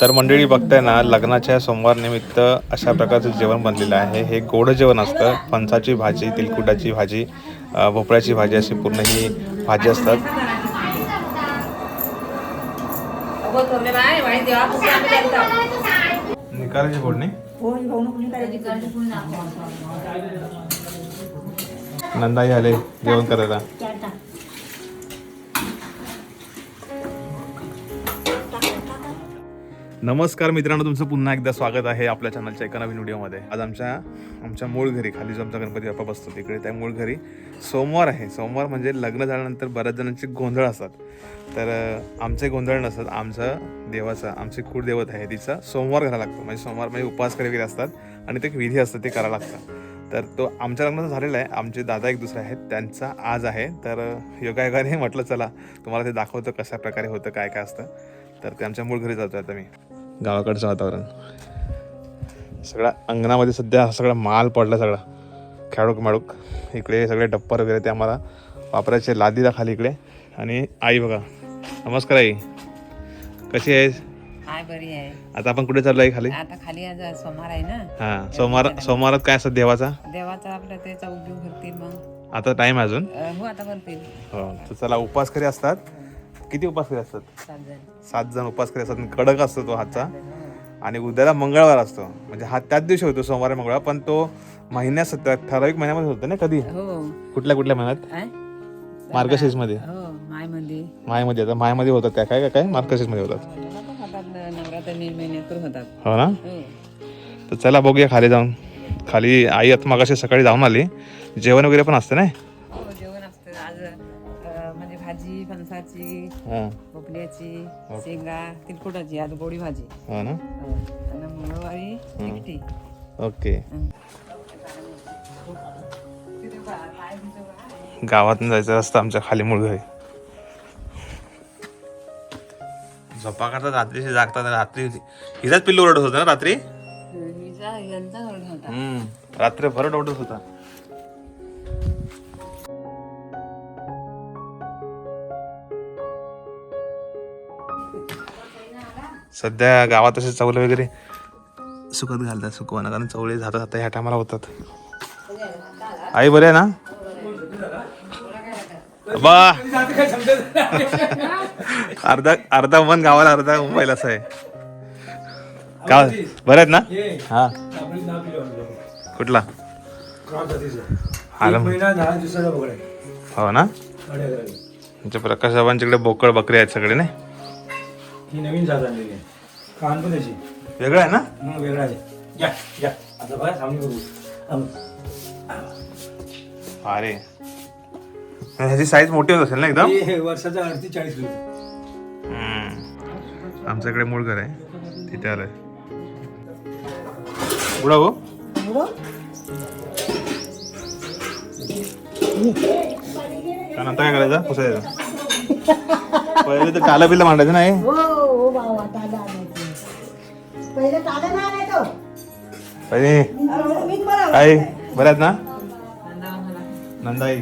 तर मंडळी बघताय ना लग्नाच्या सोमवार निमित्त अशा प्रकारचं जेवण बनलेलं आहे. हे गोड जेवण असतं. फणसाची भाजी तिलकुटाची भाजी भोपळ्याची भाजी अशी पूर्ण ही भाजी असतात. निकालाची फोडणी नंदाई आले जेवण करायला. नमस्कार मित्रांनो तुमचं पुन्हा एकदा स्वागत आहे आपल्या चॅनलच्या एका नवीन व्हिडिओमध्ये. आज आमच्या आमच्या मूळ घरी खाली जो आमचा गणपती बाप्पा बसतो तिकडे त्या मूळ घरी सोमवार आहे. सोमवार म्हणजे लग्न झाल्यानंतर बऱ्याच जणांचे गोंधळ असतात. तर आमचे गोंधळ नसतात. आमचं देवाचा आमची कुळदेवत आहे तिचा सोमवार घरा लागतो. म्हणजे सोमवार म्हणजे उपवास करे वगैरे असतात आणि ते एक विधी असतं ते करावं लागतं. तर तो आमच्या लग्नाचा झालेला आहे. आमचे दादा एक दुसरे आहेत त्यांचा आज आहे. तर योगायोगाने म्हटलं चला तुम्हाला ते दाखवतं कशा प्रकारे होतं काय काय असतं. तर ते आमच्या मूळ घरी जातो आता मी. गावाकडचं वातावरण. सगळा अंगणामध्ये सध्या हा सगळा माल पडला सगळा. खेळूक माळूक. इकडे सगळे डप्पर वगैरे ते आम्हाला वापरायचे लादीला खाली इकडे. आणि आई बघा. नमस्कार आई. कशी आहेस? हाय बरी आहे. आता आपण कुठे चाललो आहे खाली? आता खाली आज सोमवार आहे ना. हां सोमवार सोमवारात काय असतं देवाचा? देवाचा आपलं भरतील मग. आता टाइम अजून? हो आता भरतील हो तर चला उपास करी असतात. किती उपास करी असतात? सात जण. सात जण उपास करी असतात आणि कडक असतो तो हातचा. आणि उद्याला मंगळवार असतो. म्हणजे हा त्याच दिवशी होतो सोमवार मंगळवार. पण तो महिन्यात सत्तर ठराविक महिन्यामध्ये होतो ना कधी? हो. कुठल्या कुठल्या महिन्यात? मार्गशीर्षमध्ये हो मायमध्ये मायमध्ये. आता मायमध्ये होतात त्या. काय काय काय? मार्गशीर्षमध्ये होतात. हो ना? हो. तर चला बघूया खाली जाऊन. खाली आई आता मागाशी सकाळी जाऊन आली. जेवण वगैरे पण असते ना? हां. भोपळ्याची शेंगा तिलकुटाची आज गोडी भाजी. हो ना? हो. आणि मंगळवारी तिखटी. ओके. गावातून जायचं रस्ता आमच्या खाली मूळ घरी झोपा करतात रात्रीशी जागतात रात्री हिचाच पिल्लू ओरडत होता ना रात्री? यांचा होता. रात्री भरट ओरडत होता. सध्या गावात असे चवले वगैरे सुकत घालतात सुकवाना कारण चवळे जाता जाता ह्या टायमाला होतात. आई बरे आहे ना? बा अर्धा अर्धा मन गावाला अर्धा मुंबईला असं आहे. गाव बरे आहेत ना? हा. कुठला? हो ना? म्हणजे प्रकाश बाबांच्याकडे बोकळ बकरी आहेत सगळे नाही? ही नवीन जात आणलेली आहे. कान पण त्याची. वेगळं आहे ना? मग वेगळा आहे. या या. आता बघा सामने करू आम. अरे. ह्याची साईज मोठी होत असेल ना एकदम? हे वर्षाचा अडतीस चाळीस किलो. हम्म. आमच्याकडे मूळ घर आहे. तिथे आलंय. बुडा भाऊ. काय करायचं? पुसायचं. पहिले तर टाला बिला मांडायचं नाही हो. पहिले ताजा नाही आणायचो पहिले मी बरं काय बऱ्यात ना? नंदाई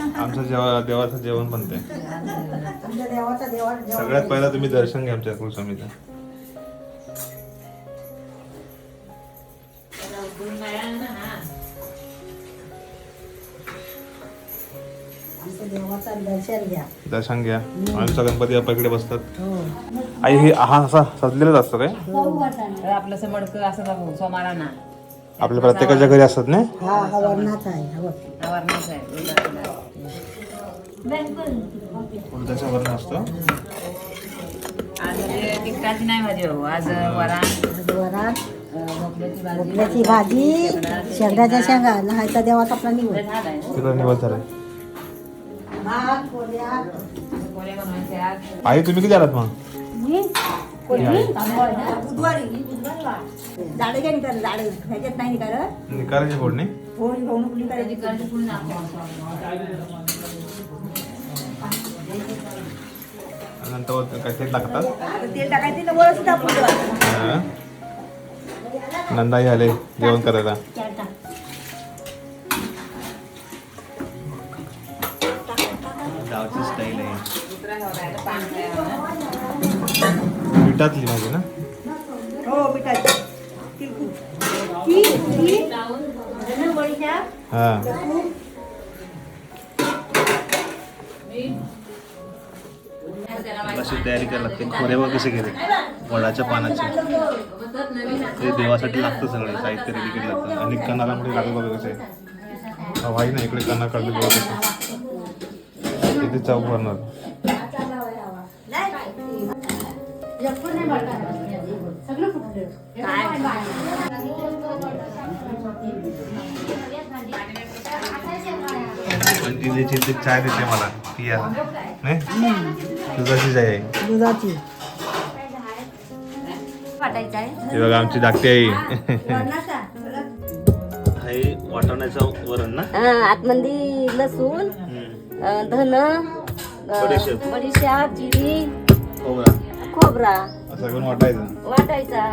आमचं जेव्हा देवाचं जेवण बनते देवाचा देवा सगळ्यात पहिला तुम्ही दर्शन घ्या आमच्या कुलस्वामीचं. दर्शन घ्या. दर्शन घ्या. आमचा गणपती बाप्पा इकडे बसतात. हो. आई हे हा असा सजलेलाच असतो काय? तर आपलं असं मडकं असं सोमारा ना. आपल्या प्रत्येकाच्या घरी असतात ना हा हा हा उडदाच्या वरण असतो? आज तिखटाची नाही भाजी हो आज वरण वरण भोपळ्याची भाजी. शेंगा लहायचा देवाचा आपला निवड. तिकडे निवड झालाय. आई तुम्ही किती आलात मग? नाही फोडणी करायची नंतर वर काय तेल हा. नंदाई आले जेवण करायला. पिठातली माझी ना? हो पिठाची हा अशी तयारी करायला लागते. खोरे बघ कसे गेले वडाच्या पानाचे. ते देवासाठी लागतं सगळं. साहित्य रेडी केलं लागतं. आणि कणालामध्ये लागलं बघा कसे हवाई ना इकडे कणा काढले बघा कसे इथे चौक भरणार. पण ती जी चिंतेत चाय देते मला. पिया. नाही? दुधाची चाय आहे. दुधाची. हे बघा आमची धाकटी आई. वाटवण्याचं वरण ना? हा, आतमध्ये लसूण धन बडीशेप. बडीशेप जिरी. खोबरा खोबरा. असं घेऊन वाटायचं? वाटायचा.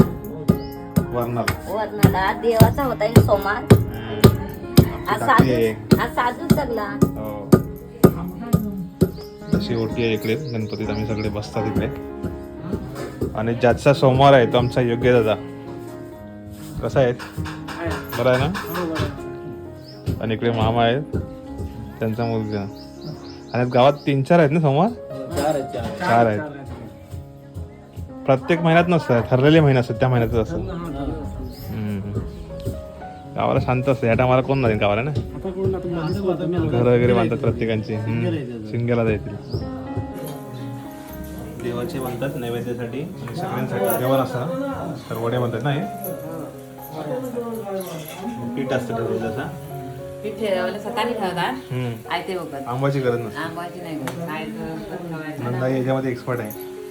वरणाला. वरणाला. देवाचा होता सोमार. आज धाकटी आहे. साधू आज साधूच जगला हो. तशी ओटी आहे इकडे. गणपतीत आम्ही सगळे बसतात इकडे. आणि ज्याचा सोमवार आहे तो आमचा योग्य दादा. कसा आहे? बरा आहे ना? आणि इकडे मामा आहेत. त्यांचा मुलगा. आणि गावात तीन चार आहेत ना सोमवार? चार आहेत. प्रत्येक महिन्यात नसतं ठरलेले महिने असतात त्या महिन्यातच असतात हम्म. गावाला शांत असतं या टायमाला कोण नाही गावाला ना? घर वगैरे बांधतात प्रत्येकांची. शिंग्याला जायतील देवाचे बांधतात नैवेद्यासाठी आणि सगळ्यांसाठी. जेवण असतं तर वडे बांधतात ना हे? पीठ असतं ठरवलं तसं पीठ ठेवायला सकाळी ठेवतात. हम्म. आयते बघत. आंबाची गरज नसते. आंबाची नाही गरज. याच्यामध्ये एक्सपर्ट आहे.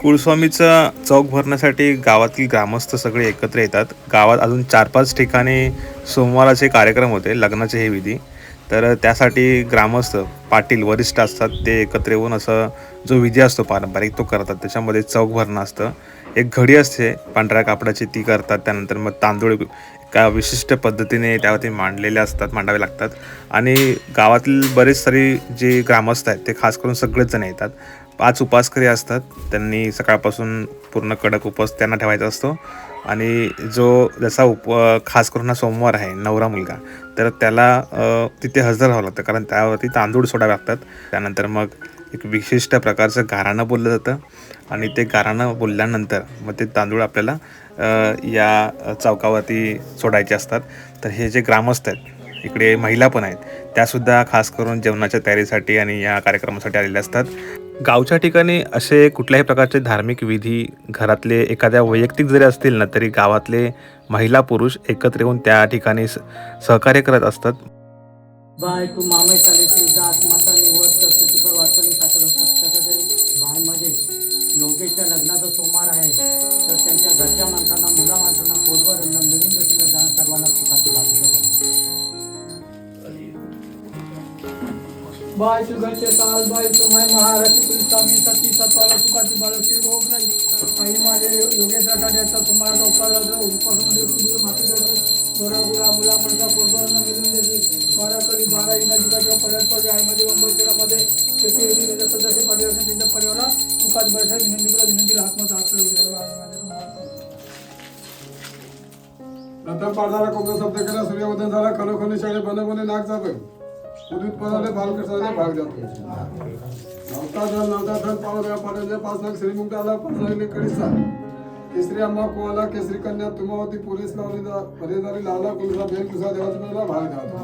कुळस्वामीचा चौक भरण्यासाठी गावातील ग्रामस्थ सगळे एकत्र येतात. गावात अजून चार पाच ठिकाणी सोमवाराचे कार्यक्रम होते लग्नाचे हे विधी. तर त्यासाठी ग्रामस्थ पाटील वरिष्ठ असतात ते एकत्र येऊन असं जो विधी असतो पारंपरिक तो करतात. त्याच्यामध्ये चौक भरणं असतं. एक घडी असते पांढऱ्या कापडाची ती करतात. त्यानंतर मग तांदूळ का विशिष्ट पद्धतीने त्यावरती मांडलेले असतात मांडावे लागतात. आणि गावातील बरेच सारे जे ग्रामस्थ आहेत ते खास करून सगळेच जण येतात. पाच उपासकरी असतात त्यांनी सकाळपासून पूर्ण कडक उपवास त्यांना ठेवायचा असतो. आणि जो जसा उप खास करून हा सोमवार आहे नवरा मुलगा तर त्याला तिथे हजर राहावं लागतं. कारण त्यावरती तांदूळ सोडावे लागतात. त्यानंतर मग एक विशिष्ट प्रकारचं गाराणं बोललं जातं. आणि ते गाराणं बोलल्यानंतर मग ते तांदूळ आपल्याला या चौकावरती सोडायचे असतात. तर हे जे ग्रामस्थ आहेत इकडे महिला पण आहेत त्यासुद्धा खास करून जेवणाच्या तयारीसाठी आणि या कार्यक्रमासाठी आलेल्या असतात. गावच्या ठिकाणी असे कुठल्याही प्रकारचे धार्मिक विधी घरातले एखाद्या वैयक्तिक जरी असतील ना तरी गावातले महिला पुरुष एकत्र येऊन त्या ठिकाणी स- सहकार्य करत असतात. बाय सुगाचे साल बाय समाय महाराष्ट्र पोलीस स्वामी सती सत्वाला सुखाची बाळशी रोग नाही. आई माझे योगेश रटाड्याचा सुमाराचा उपास उपासमध्ये तुझे माती करते. दोरा गुळा मुला मुलगा पोटभरांना मिळून देते. बारा कली बारा इंग्रजीच्या परस्पर आईमध्ये मुंबई शहरामध्ये शेती येथील त्याच्या सदस्य परिवार त्यांच्या परिवारात सुखात बैठक विनंती करा. विनंतीला आत्मचा आश्रय प्रथम पाठ झाला कोणता शब्द केला? सूर्यवदन झाला. खलोखली शाळे बने बने नाक जातो उदित पदाले बालकृष्णाने भाग जातो. नवता जल नवता धन पावन या पाण्याचे पाच श्रीमुक्त आला पाच नागले कडिसा केसरी अम्मा कोवाला केसरी कन्या तुमावती पोलीस लावली परेदारी लावला कुलसा बेल कुसा देवाचा मेला भाग जातो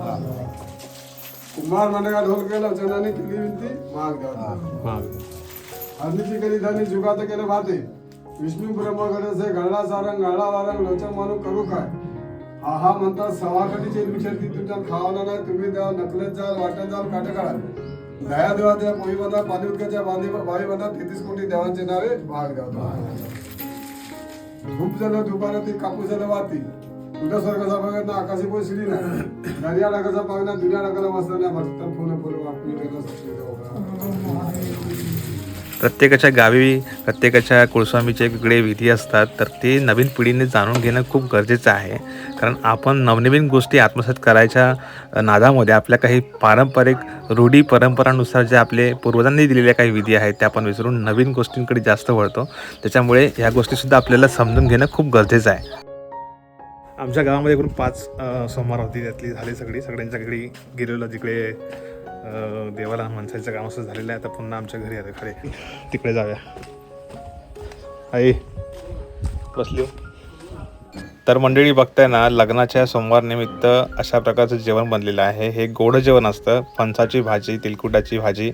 कुमार मांडगा ढोल केला चणाने केली विनंती भाग जातो हरणीची कधी धानी जुगात केलं भाते विष्णू ब्रह्म घडला सारंग घडला वारंग लोचन मानू करू काय? हा हा म्हणतात सवाकडीचे विचारती तुमच्या खावाला नाही. तुम्ही द्या नकलेत जाल वाटत जाल काटे काढा दया देवा त्या पोई बंधा पाणी उदकाच्या बांधी भाई बंधा तेहतीस कोटी देवांचे नावे भाग द्या. धूप झालं धुपाला ती कापूस झालं वाती तुझ्या स्वर्गाचा भाग ना आकाशी पोय शिडी नाही. दर्या डागाचा भाग ना दुनिया डागाला वाचला नाही फक्त फुलं फुलं फोन देणं देवा. प्रत्येकाच्या गावी प्रत्येकाच्या कुळस्वामीचे वेगळे विधी असतात तर ते नवीन पिढीने जाणून घेणं खूप गरजेचं आहे. कारण आपण नवनवीन गोष्टी आत्मसात करायच्या नादामध्ये आपल्या काही पारंपरिक रूढी परंपरानुसार जे आपले पूर्वजांनी दिलेल्या काही विधी आहेत त्या आपण विसरून नवीन गोष्टींकडे जास्त वळतो. त्याच्यामुळे ह्या गोष्टीसुद्धा आपल्याला समजून घेणं खूप गरजेचं आहे. आमच्या गावामध्ये एकूण पाच सोमवार होती. त्यातली झाली सगळी. सगळ्यांच्या घरी गेलेलो जिकडे देवाला माणसाचं काम असं झालेलं आहे. आता पुन्हा आमच्या घरी आता खरे तिकडे जाऊया. आई बसली हो. तर मंडळी बघताय ना लग्नाच्या सोमवारनिमित्त अशा प्रकारचं जेवण बनलेलं आहे. हे गोड जेवण असतं. फणसाची भाजी तिलकुटाची भाजी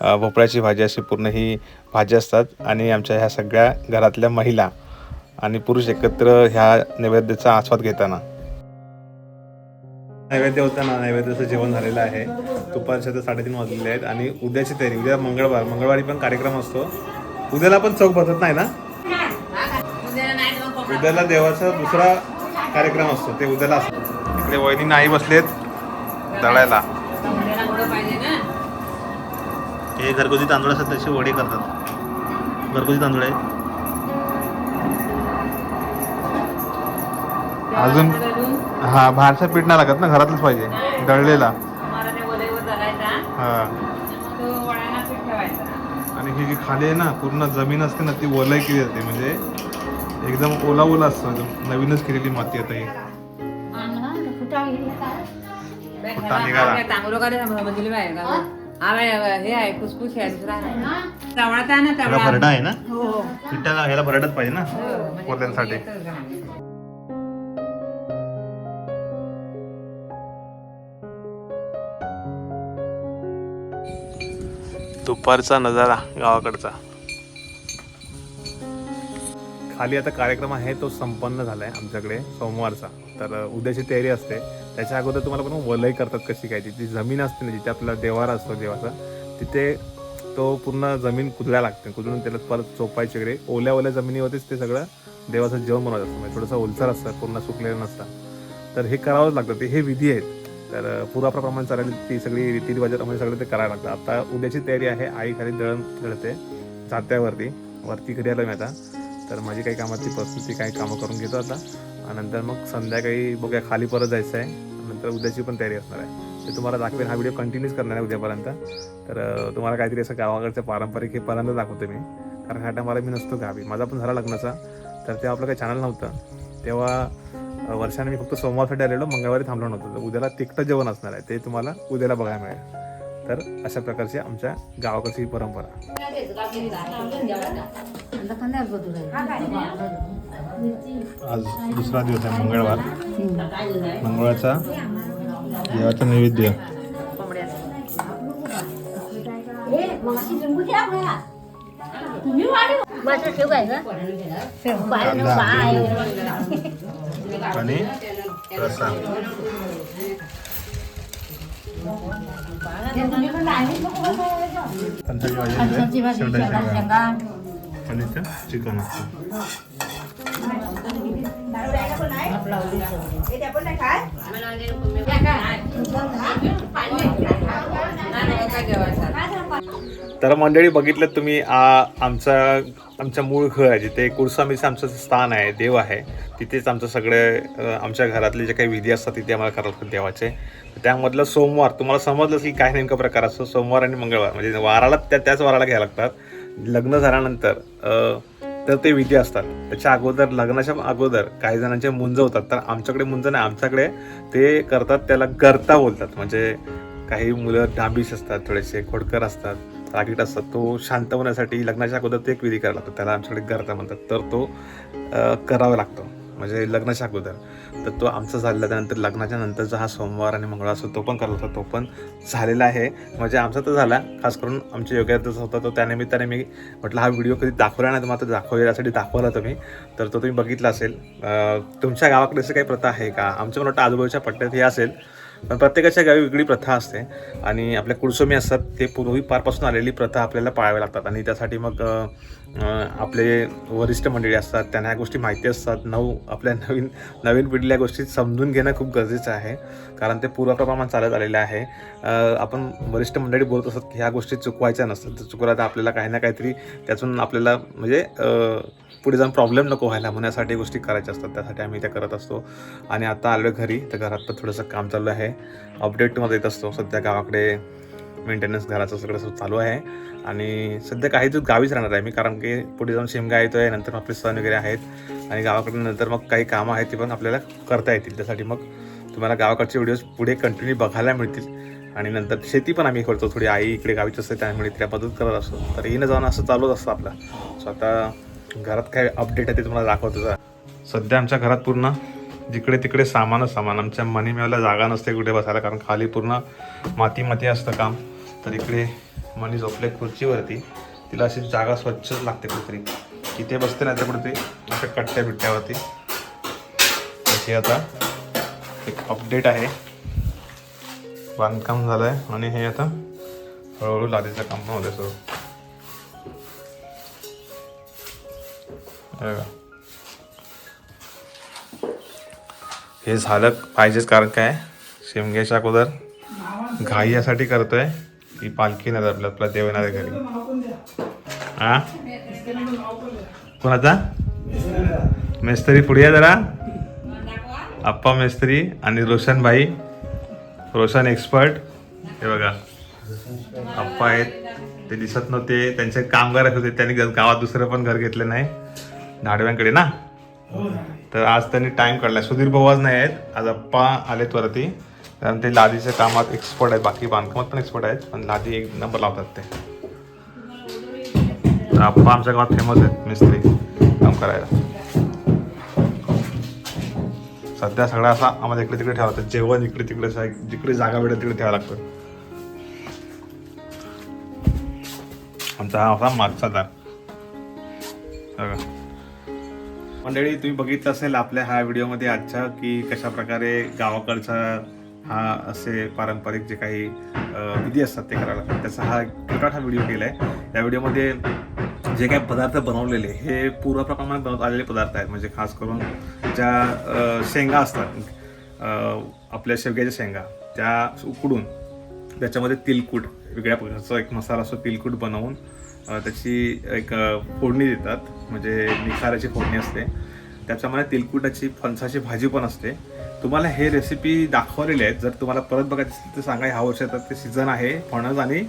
भोपळ्याची भाजी अशी पूर्ण ही भाजी असतात. आणि आमच्या ह्या सगळ्या घरातल्या महिला आणि पुरुष एकत्र ह्या नैवेद्याचा आस्वाद घेताना नैवेद्य होताना नैवेद्याचं जेवण झालेलं आहे. दुपारच्या तर साडेतीन वाजलेले आहेत आणि उद्याची तयारी उद्या मंगळवार मंगळवारी पण कार्यक्रम असतो. उद्याला पण चौक बसत नाही ना? उद्याला देवाचा दुसरा कार्यक्रम असतो ते उद्याला असतो. इकडे वहिनी नाही बसलेत दळायला. हे घरगुती तांदूळ असतात तसे वडे करतात. घरगुती तांदूळ आहे अजून हा बाहेरचं पीठ नाही लागत ना घरातलंच पाहिजे. दळलेला. हा? आणि ही जी खाली आहे ना पूर्ण जमीन असते ना ती ओलाय केली जाते. म्हणजे एकदम ओला ओला असतो. एकदम नवीनच केलेली माती आता ही. फुटा निघाला. हा हे भरडा आहे ना? हो पिठाला ह्याला भरडच पाहिजे ना हो, दुपारचा नजारा गावाकडचा. खाली आता कार्यक्रम आहे तो संपन्न झालाय आमच्याकडे सोमवारचा. तर उद्याची तयारी असते. त्याच्या अगोदर तुम्हाला पण वलय करतात कशी काय ती. जमीन असते ना जिथे आपला देवारा असतो देवाचा तिथे तो पूर्ण जमीन कुदल्या लागते. कुदळून त्याला परत चोपायचे वगैरे. ओल्या ओल्या जमिनीवरतीच ते सगळं देवाचं जेवण बनवत असतं. म्हणजे थोडंसं ओलसर असतं पूर्ण सुकलेलं नसतं. तर हे करावंच लागतं. ते हे विधी आहेत. तर अ, पूर्वाप्रमाणे चालेल ती सगळी रीतीरिवाजाप्रमाणे सगळं ते करायला लागतं. आता उद्याची तयारी आहे आई खाली दळण दळते जात्यावरती. वरती घरी आलो मी आता. तर माझी काही कामाची परिस्थिती काही कामं करून घेतो आता. आणि नंतर मग संध्याकाळी बघूया खाली परत जायचं आहे. नंतर उद्याची पण तयारी असणार आहे. ते तुम्हाला दाखवेन हा व्हिडिओ कंटिन्यूच करणार आहे उद्यापर्यंत. तर तुम्हाला काहीतरी असं गावाकडचं पारंपरिक हे पहिल्यांदा दाखवतो मी. कारण ह्या टायमाला मी नसतो गावी. माझा पण झाला लग्नाचा. तर तेव्हा आपलं काही चॅनल नव्हतं. तेव्हा वर्षाने मी फक्त सोमवारसाठी आलेलो मंगळवारी थांबलो नव्हतो. तर उद्याला तिकटं जेवण असणार आहे ते तुम्हाला उद्याला बघायला मिळेल. तर अशा प्रकारची आमच्या गावाकडची ही परंपरा. आज दुसरा दिवस आहे मंगळवार. मंगळवारचा देवाचा नैवेद्य. माझं ठेव काय का बाय आणि रसा तर मंडळी बघितलं तुम्ही आमचा आमच्या मूळ घर आहे जिथे कुरसामीचं आमचं स्थान आहे देव आहे तिथेच आमचं सगळे आमच्या घरातले जे काही विधी असतात तिथे आम्हाला करावं लागतात देवाचे. त्यामधलं सोमवार तुम्हाला समजलं की काय नेमका प्रकार असतो सोमवार आणि मंगळवार म्हणजे वाराला त्या त्याच वाराला घ्यायला लागतात. लग्न झाल्यानंतर तर ते विधी असतात. त्याच्या अगोदर लग्नाच्या अगोदर काही जणांचे मुंज होतात. तर आमच्याकडे मुंज नाही आमच्याकडे ते करतात त्याला गर्ता बोलतात. म्हणजे काही मुलं डांबीस असतात थोडेसे खोडकर असतात. रागीट असतात तो शांत होण्यासाठी लग्नाच्या अगोदर ते एक विधी करायला लागतो. त्याला आमच्याकडे गर्ता म्हणतात. तर तो करावा लागतो. म्हणजे लग्नाच्या अगोदर. तर तो आमचा झालेला त्यानंतर लग्नाच्या नंतरचा हा सोमवार आणि मंगळवार असतो तो पण करत होता. तो पण झालेला आहे. म्हणजे आमचा तर झाला. खास करून आमच्या योग्यातच होता तो. त्यानिमित्ताने मी म्हटलं हा व्हिडिओ कधी दाखवला नाही तर मात्र दाखवूया यासाठी दाखवला तुम्ही. तर तो तुम्ही बघितला असेल. तुमच्या गावाकडे असं काही प्रथा आहे का? आमच्या मला वाटतं आजूबाजूच्या पट्ट्यात हे असेल. पण प्रत्येकाच्या गावी वेगळी प्रथा असते आणि आपल्या कुळसोमी असतात ते पूर्वी पारपासून आलेली प्रथा आपल्याला पाळाव्या लागतात. आणि त्यासाठी मग आपले वरिष्ठ मंडळी असतात त्यांना ह्या गोष्टी माहिती असतात. नऊ आपल्या नवीन नवीन पिढीला या गोष्टी समजून घेणं खूप गरजेचं आहे. कारण ते पूर्वप्रमाण चालत आलेलं आहे. आपण वरिष्ठ मंडळी बोलत असतात की ह्या गोष्टी चुकवायच्या नसतात. तर तर आपल्याला काही ना काहीतरी त्यातून आपल्याला म्हणजे पुढे जाऊन प्रॉब्लेम नको व्हायला म्हणण्यासाठी गोष्टी करायच्या असतात. त्यासाठी आम्ही त्या करत असतो. आणि आता आलो घरी. तर घरात पण थोडंसं काम चालू आहे. अपडेटमध्ये येत असतो. सध्या गावाकडे मेंटेनन्स घराचं सगळं सगळं चालू आहे. आणि सध्या काही दिवस गावीच राहणार आहे मी कारण की पुढे जाऊन शेमगा येतो आहे नंतर आपले सण वगैरे आहेत. आणि गावाकडे नंतर मग काही कामं आहेत ती पण आपल्याला करता येतील. त्यासाठी मग तुम्हाला गावाकडचे व्हिडिओज पुढे कंटिन्यू बघायला मिळतील. आणि नंतर शेती पण आम्ही करतो. थोडी आई इकडे गावीच असते त्यामुळे तिला मदत करत असतो. तर येणं जाणं असं चालूच असतं आपलं. सो आता घरात काय अपडेट आहे ते तुम्हाला दाखवतो जरा. सध्या आमच्या घरात पूर्ण जिकडे तिकडे सामानच सामान. आमच्या मनीमेवाला जागा नसते कुठे बसायला कारण खाली पूर्ण माती माती असतं काम. तर इकडे मनी झोपले खुर्चीवरती. तिला अशी जागा स्वच्छ लागते कुठेतरी. तिथे बसते नाही तर कुठेतरी अशा कट्ट्या बिट्ट्यावरती. तशी आता एक अपडेट आहे. बांधकाम झालं आहे आणि हे आता हळूहळू लादीचं काम पण होतं सर हे झालं पाहिजेच कारण काय? शेमग्याच्या अगोदर घाई यासाठी करतोय. की पालखी नाही आपल्या आपल्या देव येणार घरी. हा कोणाचा? मेस्त्री पुढे या जरा. आप्पा मेस्त्री आणि रोशन भाई रोशन एक्सपर्ट हे बघा. आप्पा आहेत. ते दिसत नव्हते. त्यांचे कामगार होते. त्यांनी गावात दुसरं पण घर घेतलं नाही. नाडव्यांकडे ना? तर आज त्यांनी टाइम काढला सुधीर भाऊ आज नाही आहेत. आज अप्पा आलेत वरती. कारण ते लादीच्या कामात एक्सपर्ट आहेत. बाकी बांधकामात पण एक्सपर्ट आहेत. पण लादी एक नंबर लावतात ते. तर आप्पा आमच्या गावात फेमस आहेत. मिस्त्री. काम करायला. सध्या सगळा असा आम्हाला इकडे तिकडे ठेवा लागतं जेवण इकडे तिकडे जिकडे जागा भेटेल तिकडे ठेवा लागतं. आमचा हा असा मागचा दार. बघा. मंडळी तुम्ही बघितलं असेल आपल्या ह्या व्हिडिओमध्ये आजच्या की कशा प्रकारे गावाकडचा हा असे पारंपरिक जे काही विधी असतात ते करायला लागतात. त्याचा हा एक छोटासा व्हिडिओ केला आहे या व्हिडिओमध्ये जे काही पदार्थ बनवलेले हे पूर्वप्रमाणात बनवत आलेले पदार्थ आहेत. म्हणजे खास करून ज्या शेंगा असतात आपल्या शेवग्याच्या शेंगा त्या उकडून त्याच्यामध्ये तिलकूट वेगळ्या प्रकारचा एक मसाला असतो तिलकूट बनवून त्याची एक फोडणी देतात. म्हणजे निखाराची फोडणी असते. त्याच्यामध्ये तिलकुटाची फणसाची भाजी पण असते. तुम्हाला हे रेसिपी दाखवलेली आहेत. जर तुम्हाला परत बघायचं असेल तर सांगा ह्या वर्षात ते सीझन आहे. फणस आणि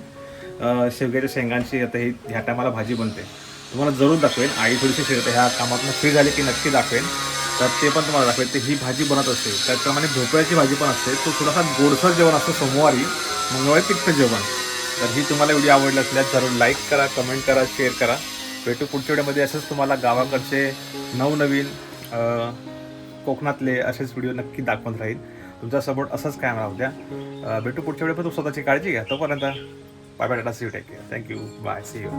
शेवग्याच्या शेंगांची आता ही ह्या टायमाला भाजी बनते. तुम्हाला जरूर दाखवेल आई थोडीशी फिरते ह्या कामातून फ्री झाली की नक्की दाखवेल तर ते पण तुम्हाला दाखवेल ते ही भाजी बनत असते. त्याचप्रमाणे भोपळ्याची भाजी पण असते. तो थोडासा गोडसर जेवण असतो सोमवारी. मंगळवारी तिखट जेवण. तर ही तुम्हाला व्हिडिओ आवडला असल्यास जरूर लाईक करा कमेंट करा शेअर करा. भेटू पुढच्या व्हिडिओमध्ये असंच तुम्हाला गावाकडचे नवनवीन कोकणातले असेच व्हिडिओ नक्की दाखवत राहील. तुमचा सपोर्ट असंच काय राहू द्या. भेटू पुढच्या वेळेपर्यंत पण स्वतःची काळजी घ्या. तोपर्यंत bye bye tata see you take care thank you bye see you